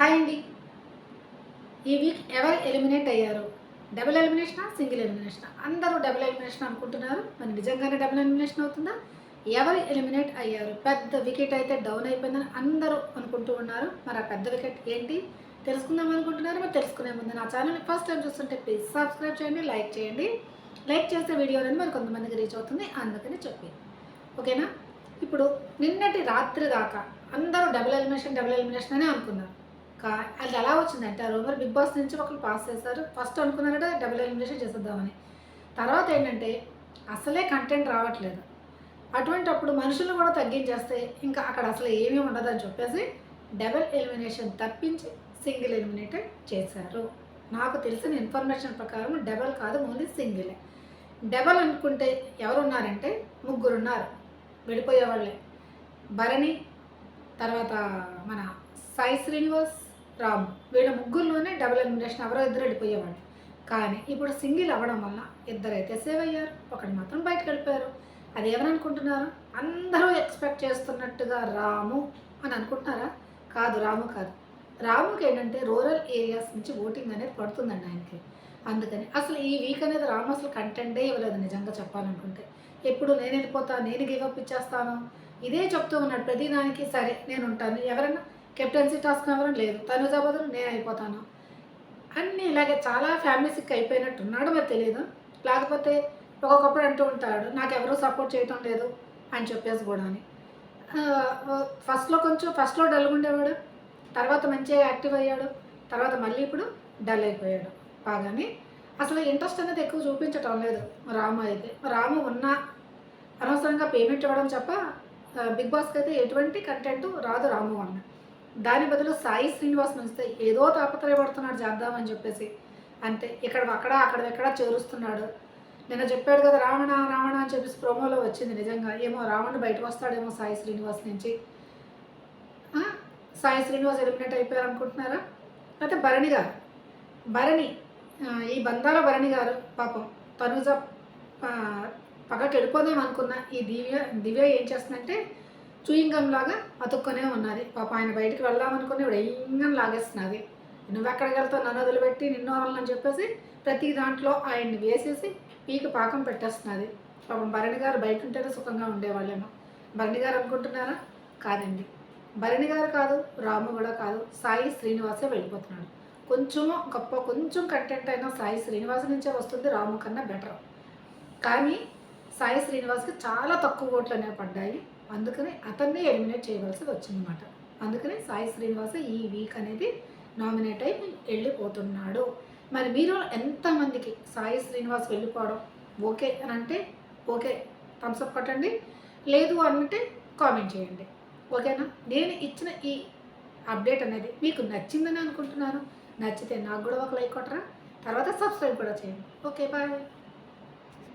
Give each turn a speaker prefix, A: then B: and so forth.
A: Hi అండి. ఈ week ఎవరు ఎలిమినేట్ అయ్యారు? డబుల్ ఎలిమినేషనా సింగిల్ ఎలిమినేషనా? అందరూ డబుల్ ఎలిమినేషన్ అనుకుంటున్నారు. మరి నిజంగానే డబుల్ ఎలిమినేషన్ అవుతుందా? ఎవరు ఎలిమినేట్ అయ్యారు? పెద్ద వికెట్ అయితే డౌన్ అయిపోయిందని అందరూ అనుకుంటూ ఉన్నారు. మరి ఆ పెద్ద వికెట్ ఏంటి? తెలుసుకుందాం అనుకుంటున్నారు. మరి తెలుసుకునే ముందు నా ఛానల్ ఫస్ట్ టైం చూస్తుంటే ప్లీజ్ సబ్స్క్రైబ్ చేయండి లైక్ చేయండి. లైక్ చేస్తే వీడియో అనేది మరి కొంతమందికి రీచ్ అవుతుంది. అందుకని చెప్పి. ఓకేనా ఇప్పుడు నిన్నటి రాత్రి దాకా అందరూ డబుల్ ఎలిమినేషన్ డబుల్ ఎలిమినేషన్ అనే అనుకున్నారు. కా అది ఎలా వచ్చిందంటే ఆ రూమర్ బిగ్ బాస్ నుంచి ఒకరు పాస్ చేశారు. ఫస్ట్ అనుకున్నారంటే డబుల్ ఎలిమినేషన్ చేసేద్దామని. తర్వాత ఏంటంటే అసలే కంటెంట్ రావట్లేదు. అటువంటప్పుడు మనుషులు కూడా తగ్గించేస్తే ఇంకా అక్కడ అసలు ఏమీ ఉండదని చెప్పేసి డబుల్ ఎలిమినేషన్ తప్పించి సింగిల్ ఎలిమినేటెడ్ చేశారు. నాకు తెలిసిన ఇన్ఫర్మేషన్ ప్రకారం డబల్ కాదు ఓన్లీ సింగిలే. డబల్ అనుకుంటే ఎవరు ఉన్నారంటే ముగ్గురు ఉన్నారు వెళ్ళిపోయే వాళ్ళే భరణి తర్వాత మన సాయి శ్రీనివాస్ రాము. వీళ్ళ ముగ్గురులోనే డబుల్ ఎలిమినేషన్ ఎవరో ఇద్దరు వెళ్ళిపోయేవాళ్ళు. కానీ ఇప్పుడు సింగిల్ అవ్వడం వల్ల ఇద్దరైతే సేవ్ అయ్యారు. ఒకటి మాత్రం బయటకు వెళ్ళిపోయారు. అది ఏమనుకుంటున్నారు? అందరూ ఎక్స్పెక్ట్ చేస్తున్నట్టుగా రాము అని అనుకుంటున్నారా? కాదు రాము కాదు. రాముకి ఏంటంటే రూరల్ ఏరియాస్ నుంచి ఓటింగ్ అనేది పడుతుందండి ఆయనకి. అందుకని అసలు ఈ వీక్ అనేది రాము అసలు కంటెంటే ఇవ్వలేదు నిజంగా చెప్పాలనుకుంటే. ఎప్పుడు నేను వెళ్ళిపోతా నేను గివప్ ఇచ్చేస్తాను. ఇదే చెప్తూ ఉన్నాడు ప్రతిదానికి. సరే నేను ఉంటాను. ఎవరైనా కెప్టెన్సీ టాస్క్ ఎవరు లేదు. తనుజా బదులు నేను అయిపోతాను. అన్నీ ఇలాగే చాలా ఫ్యామిలీ సిక్ అయిపోయినట్టు ఉన్నాడు మరి తెలియదు లేకపోతే ఒక్కొక్కప్పుడు అంటూ ఉంటాడు నాకు ఎవరూ సపోర్ట్ చేయటం లేదు అని చెప్పేసి కూడా అని. ఫస్ట్లో కొంచెం ఫస్ట్లో డల్గా ఉండేవాడు తర్వాత మంచిగా యాక్టివ్ అయ్యాడు తర్వాత మళ్ళీ ఇప్పుడు డల్ అయిపోయాడు బాగానే. అసలు ఇంట్రెస్ట్ అనేది ఎక్కువ చూపించటం లేదు రాము అయితే. రాము ఉన్న అనవసరంగా పేమెంట్ ఇవ్వడం తప్ప బిగ్ బాస్కి అయితే ఎటువంటి కంటెంట్ రాదు రాము అన్న దాని బదులు సాయి శ్రీనివాస్ నుంచితే ఏదో తాపత్రయపడుతున్నాడు చేద్దామని చెప్పేసి. అంతే ఇక్కడ అక్కడ అక్కడ ఎక్కడ చేరుస్తున్నాడు. నిన్న చెప్పాడు కదా రావణ రావణ అని చెప్పేసి ప్రోమోలో వచ్చింది నిజంగా. ఏమో రావణుడు బయటకు వస్తాడేమో సాయి శ్రీనివాస్ నుంచి. సాయి శ్రీనివాస్ ఎలిమినేట్ అయిపోయారు అనుకుంటున్నారా? అయితే భరణి గారు భరణి ఈ బంధాల భరణి గారు పాపం తనుజ పగ అనుకున్న ఈ దివ్య దివ్య ఏం చేస్తుందంటే చూయింగం లాగా అతుక్కొనే ఉన్నది. పాప ఆయన బయటికి వెళ్దామనుకుని ఇప్పుడు ఇంగం లాగేస్తున్నది. నువ్వు ఎక్కడికి వెళ్తావు నన్ను వదిలిపెట్టి నిన్ను వదలని చెప్పేసి ప్రతి దాంట్లో ఆయన్ని వేసేసి పీక పాకం పెట్టేస్తున్నది. పాపం భరణి గారు బయట ఉంటేనే సుఖంగా ఉండేవాళ్ళేమో. భరణి గారు అనుకుంటున్నారా? కాదండి. భరణి గారు కాదు రాము కూడా కాదు సాయి శ్రీనివాసే వెళ్ళిపోతున్నాడు. కొంచెము గొప్ప కొంచెం కంటెంట్ అయినా సాయి శ్రీనివాస్ నుంచే వస్తుంది రాము కన్నా బెటర్ కానీ సాయి శ్రీనివాస్కి చాలా తక్కువ ఓట్లు అనేవి పడ్డాయి. అందుకని అతన్ని ఎలిమినేట్ చేయవలసి వచ్చిందన్నమాట. అందుకని సాయి శ్రీనివాస్ ఈ వీక్ అనేది నామినేట్ అయి వెళ్ళిపోతున్నాడు. మరి మీరు ఎంతమందికి సాయి శ్రీనివాస్ వెళ్ళిపోవడం ఓకే అని అంటే ఓకే థమ్స్అప్ కొట్టండి. లేదు అంటే కామెంట్ చేయండి. ఓకేనా? నేను ఇచ్చిన ఈ అప్డేట్ అనేది మీకు నచ్చిందని అనుకుంటున్నాను. నచ్చితే నాకు కూడా ఒక లైక్ కొట్టరా. తర్వాత సబ్స్క్రైబ్ కూడా చేయండి. Okay bye.